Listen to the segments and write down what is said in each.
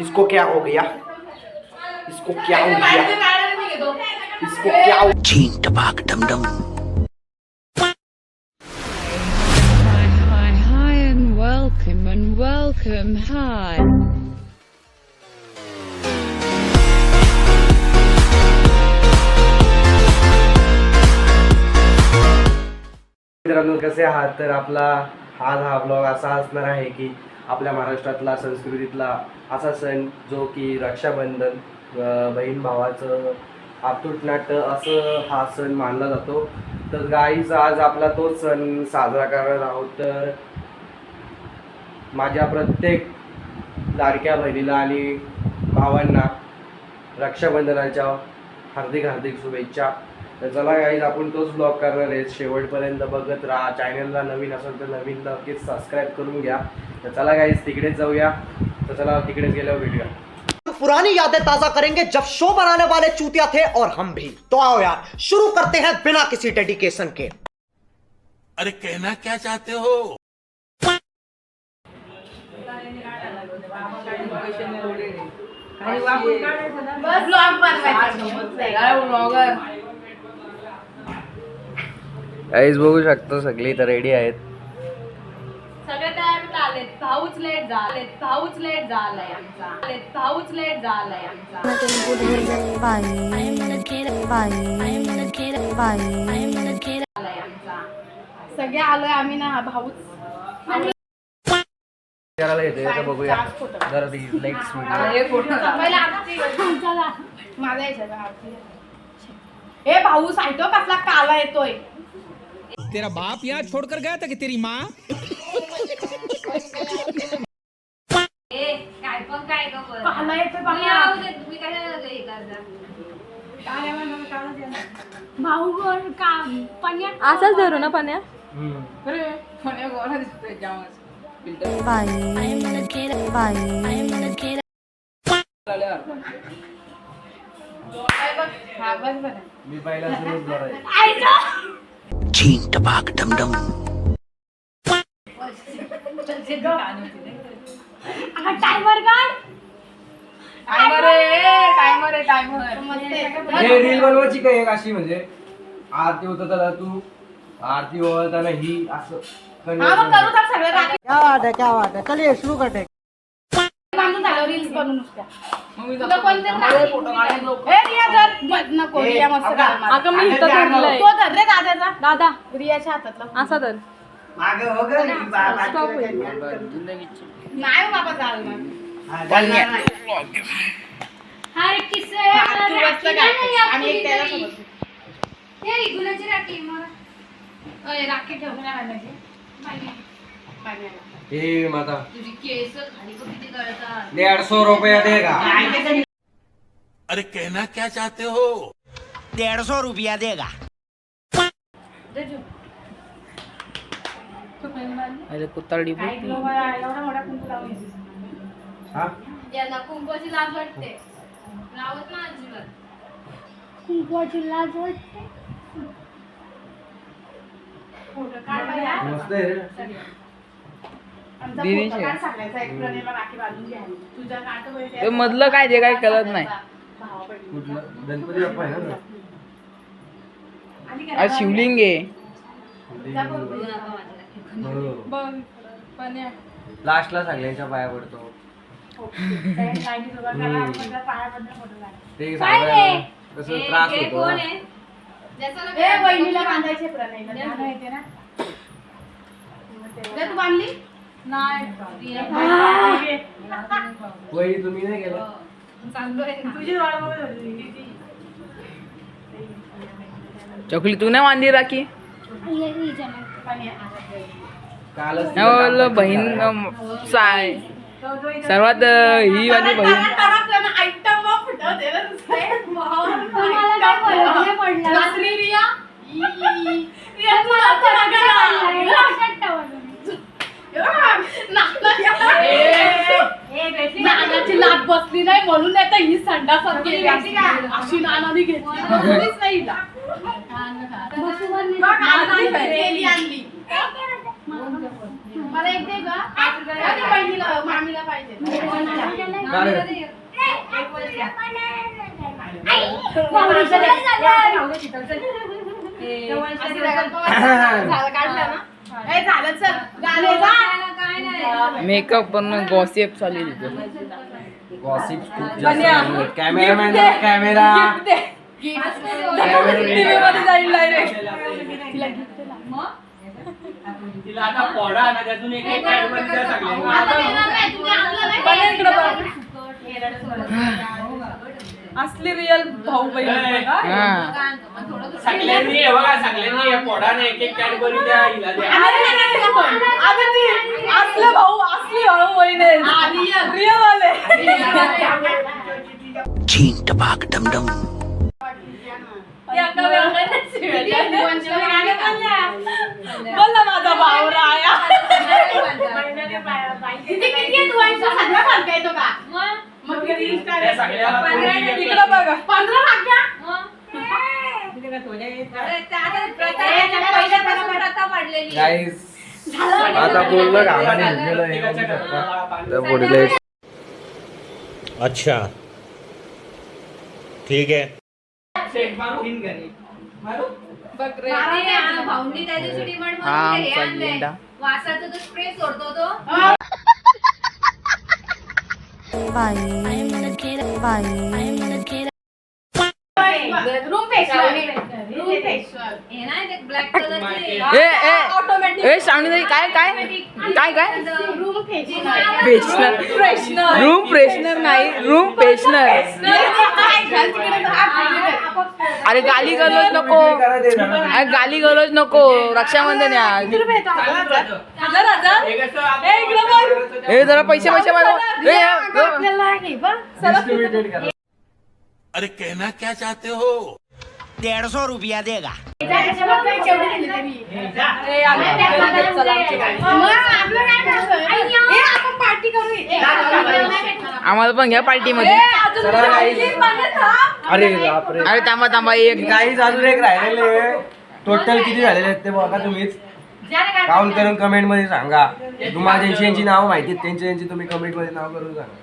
इसको क्या हो गया? इसको क्या हो गया? इसको क्या हो चीन टपाक डम डम। Hi, hi, hi, and welcome, and welcome, hi. मित्रांनो कसे आहात? तर आपला आज हा ब्लॉग असा असणार आहे की आपल्या महाराष्ट्रातला संस्कृतीतला असा सण जो की रक्षाबंधन बहीण भावाचं आतुट नाट्य असं हा सण मानला जातो. तर गाईच आज आपला तोच सण साजरा करणार आहोत. तर माझ्या प्रत्येक लाडक्या बहिणीला आणि भावांना रक्षाबंधनाच्या हार्दिक हार्दिक शुभेच्छा. तर चला गाईज आपण तोच ब्लॉग करणार आहे शेवटपर्यंत बघत राहा. चॅनलला नवीन असेल तर नवीन नक्कीच सबस्क्राईब करून घ्या. तर चला गाईज तिकडेच जाऊया. तर चला तिकडेच गेल्यावर भेटूया. पुरानी यादें ताज़ा करेंगे जब शो बनाने वाले चूतिया थे और हम भी। तो आओ यार शुरू करते हैं बिना किसी डेडिकेशन के। अरे कहना क्या चाहते हो? गाईज बघू शकतो सगळी तर रेडी आहेत. सगळे तयार आलेत. भाऊच लेट झालेत भाऊच लेट झालाय आमचा. भाऊच लेट झालाय आमचा. सगळे आलोय आम्ही ना भाऊच. करायला येते तर बघूया. जरा ती. माझा? ए भाऊ सायटो कसला काला येतोय. तेरा बाप यहाँ छोड़कर गया था कि तेरी माँ? ए काय पण काय काला येतोय बघा तुम्ही भाऊ गोर का पण्या असाच धरू ना पाण्या हा बस बरं मी पहिला सुरूच बरं चीन टपाक डम डम टायमर आहे टायमर आहे टायमर हे रील बनवायची काय एक अशी म्हणजे? आरती होत त्याला तू आरती ओळखताना ही असं. हा क्या बात है क्या बात है. चलिए शुरू करते. हैं रील्स बनवून नुसत्या. तुला कोणते नको रिया मस्त काढ मला. अगं मी इथं धरलंय. तो धर रे दादाचा दादा. रियाच्या हातातला. असा धर. स्टॉप होईल? नाही हो बाबा किस्से हा, तू मस्त काढ. आणि एक त्याला सोबत. गुणाची राखी मग अय, राखी ठेवून. हे माता. तुझी केस खाली बघ किती गळतात. डेढ़ सौ रुपया देगा अरे कहना क्या चाहते हो? डेढ़ सौ रुपया देगा. हा? याला कुंकवाची लाज वाटते लावत ना अजिबात. कुंकवाची लाज वाटते. फोटो काढ बाया. मस्त आहे रे. वगैरे ते मधलं काय ते काय कळत नाही. शिवलिंग आहे. हो. लास्टला सगळ्यांच्या पाया पडतो. काढ. ते कसं त्रास होतो ना. ए, बहिणीला बांधायचे रे, तू बांधली? नाही. वही तुम्ही नाही. चकली तू नाही बांधली राखी. कालच बोललं बहीण साय. सर्वात ही माझी बहीण. पडला? नानाची लाट बसली नाही म्हणून नाही तर ही संडासात गेली. अशी नानाने घेतली. बसलीच नाही हिला. बसून बघ, आणली, गेली आणली. एक दे गं. आणि बहिणीला मामीला पाहिजे. झालं. मेकअप पण गॉसिप चालू गॉसिप खूप जास्त. कॅमेरामॅन कॅमेरा तिला आता पोडा त्यातून एक एक. असली रिअल भाऊ बहीण हा. सगळ्यांनी हे बघा सगळ्यांनी हे पोडाने एक एक कॅडबरी द्या हिला द्या. असले भाऊ असली भाऊ बहीण रिअल वाले बोल. ना माझा भाऊ राया. सगळ्याला. इकडं बघा. पंधरा भाग द्या. गाईस आता बोललं आहे. अच्छा. ठीक है. मारू? भाऊंनी त्या दिवशी डिमांड हा, गेंडा. वासाचा तो स्प्रे सोडतो तो. facial. Room हे ए ए ए श्रावणी काय काय? काय काय. फ्रेशनर फ्रेशनर रूम फ्रेशनर नाही रूम फ्रेशनर अरे गाली गलोज नको. अरे गाली गलोज नको. रक्षाबंधन हे जरा पैसे पैसे. अरे कहना क्या चाहते हो? डेढ़ सौ रुपया देगा केवढे दिले त्यांनी? मग आपलं काय नसतं. ए, आपण पार्टी करू इथे. आम्हाला पण घ्या पार्टी मध्ये. अरे बापरे अरे थांबा थांबा एक काही अजून एक राहिलेले टोटल किती झालेले आहेत ते बघा तुम्हीच काउंट करून कमेंटमध्ये सांगा तुम्हाला ज्यांची यांची नाव माहिती आहेत त्यांची यांची तुम्ही कमेंटमध्ये नाव करून सांगा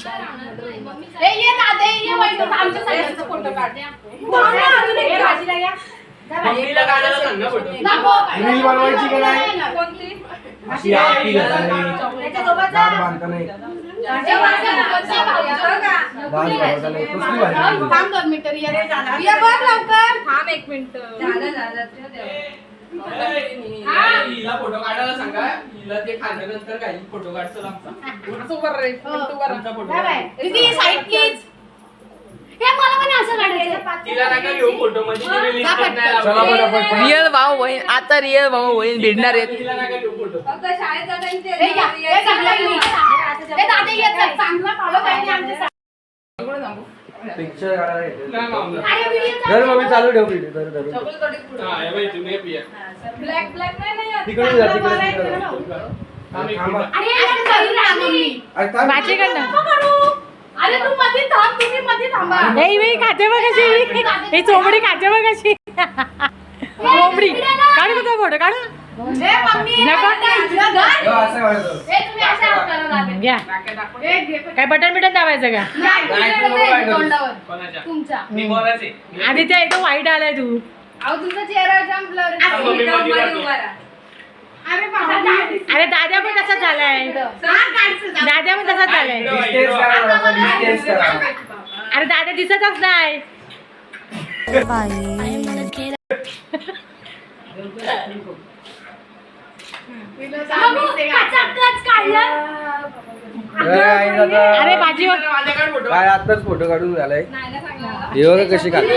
ए, ये दादा, ये वहिनी. आमच्या सगळ्यांचा फोटो काढ. थांब ना, अजून एक घ्या. मम्मीला काढायला सांग ना फोटो. नको. रील बनवायची का नाही? कोणती? अशी नाही. दात बांधता नाही थांब दोन मिनिटं रिया बघ लवकर. थांब एक मिनिट. झालं झालं हिला फोटो काढायला सांगा. हिला ते खाल्ल्यानंतर काही फोटो काढतो आमचा. तू कर रे हो. फोटो हे तिला नका घेऊ फोटो मध्ये रिअल भाऊ बहीण आता रिअल भाऊ बहीण भेटणार आहेत. तिला नका घेऊ फोटो चांगलं हे पिक्चर काढायला येते. धर मम्मी चालू ठेव व्हिडिओ धर धर. हा, हे. ब्लॅक ब्लॅक नाही नाही तिकडे जा तिकडे. अरे तू मध्ये थांब तुम्ही मध्ये थांबा. बाई खाते बघ कशी हे चोमडी खाते बघ. कशी कोंबडी काढू का तो फोटो? काढू. घ्या. काय बटन बिटन दाबायचं का? आधी त्या एकदम वाईट आलाय तू. तुमचा चेहरा. अरे बाबा. अरे दादा पण तसाच झालाय. दादा पण तसाच झालाय. अरे दादा दिसतच नाही. दादा. अरे भाजी फोटो काय आताच फोटो काढून झालाय. हे बघा कशी काढते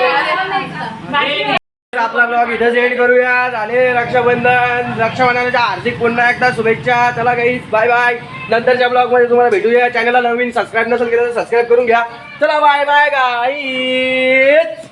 हे- आपला ब्लॉग इथं एंड करूया. झाले रक्षाबंधन. रक्षाबंधनाच्या हार्दिक पुन्हा एकदा शुभेच्छा. चला काही बाय बाय नंतरच्या ब्लॉगमध्ये तुम्हाला भेटूया. चॅनलला नवीन सबस्क्राईब नसेल केलं तर सबस्क्राईब करून घ्या. चला बाय बाय गाईज